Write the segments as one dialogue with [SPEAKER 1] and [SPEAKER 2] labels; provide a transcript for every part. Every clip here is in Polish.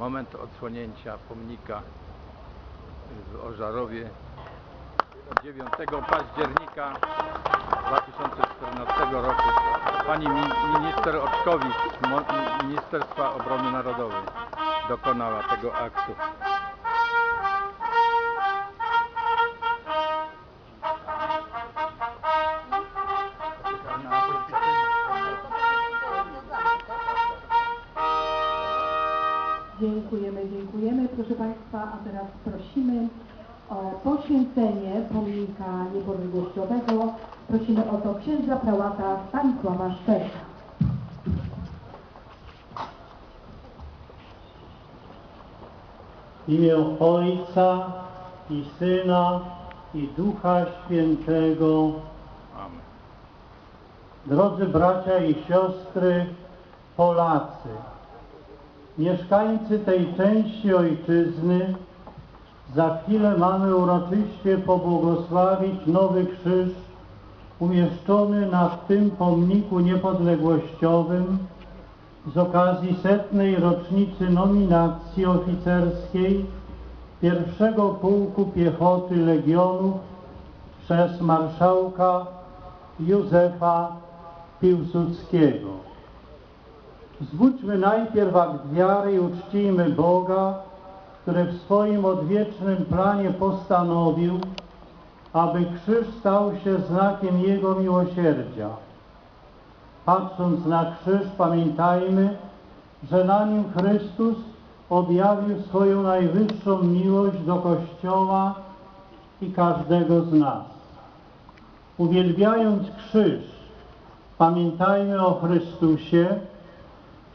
[SPEAKER 1] Moment odsłonięcia pomnika w Ożarowie 9 października 2014 roku. Pani mi- minister Oczkowicz Ministerstwa Obrony Narodowej dokonała tego aktu.
[SPEAKER 2] Dziękujemy, dziękujemy. Proszę Państwa, a teraz prosimy poświęcenie pomnika niepodległościowego. Prosimy o to księdza prałata Stanisława Szczerka.
[SPEAKER 3] W imię Ojca i Syna i Ducha Świętego.
[SPEAKER 1] Amen.
[SPEAKER 3] Drodzy bracia i siostry Polacy, mieszkańcy tej części ojczyzny, za chwilę mamy uroczyście pobłogosławić Nowy Krzyż umieszczony na tym pomniku niepodległościowym z okazji setnej rocznicy nominacji oficerskiej pierwszego pułku piechoty Legionów przez marszałka Józefa Piłsudskiego. Zwódźmy najpierw akt wiary i uczcijmy Boga, który w swoim odwiecznym planie postanowił, aby krzyż stał się znakiem Jego miłosierdzia. Patrząc na krzyż, pamiętajmy, że na nim Chrystus objawił swoją najwyższą miłość do Kościoła i każdego z nas. Uwielbiając krzyż, pamiętajmy o Chrystusie,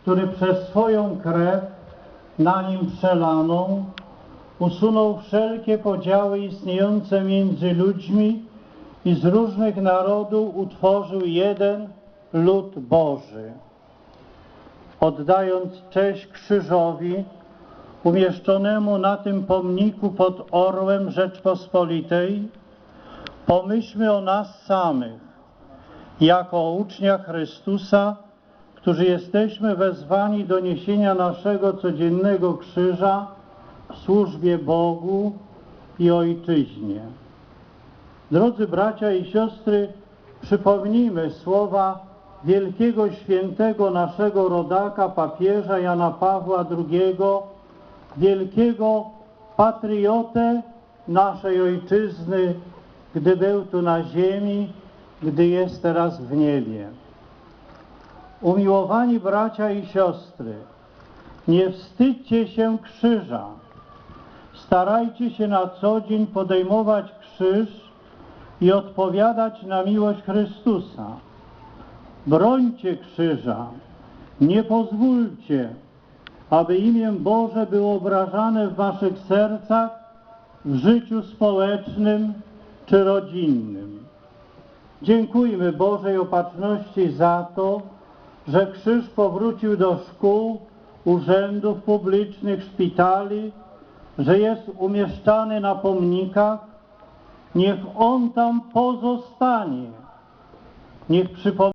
[SPEAKER 3] który przez swoją krew na nim przelaną usunął wszelkie podziały istniejące między ludźmi i z różnych narodów utworzył jeden lud Boży. Oddając cześć krzyżowi umieszczonemu na tym pomniku pod orłem Rzeczpospolitej, pomyślmy o nas samych, jako o uczniach Chrystusa, którzy jesteśmy wezwani do niesienia naszego codziennego krzyża w służbie Bogu i Ojczyźnie. Drodzy bracia i siostry, przypomnijmy słowa wielkiego świętego naszego rodaka, papieża Jana Pawła II, wielkiego patriotę naszej Ojczyzny, gdy był tu na ziemi, gdy jest teraz w niebie. Umiłowani bracia i siostry, nie wstydźcie się krzyża. Starajcie się na co dzień podejmować krzyż i odpowiadać na miłość Chrystusa. Brońcie krzyża. Nie pozwólcie, aby imię Boże było obrażane w waszych sercach w życiu społecznym czy rodzinnym. Dziękujmy Bożej Opatrzności za to, że krzyż powrócił do szkół, urzędów publicznych, szpitali, że jest umieszczany na pomnikach. Niech on tam pozostanie. Niech przypomina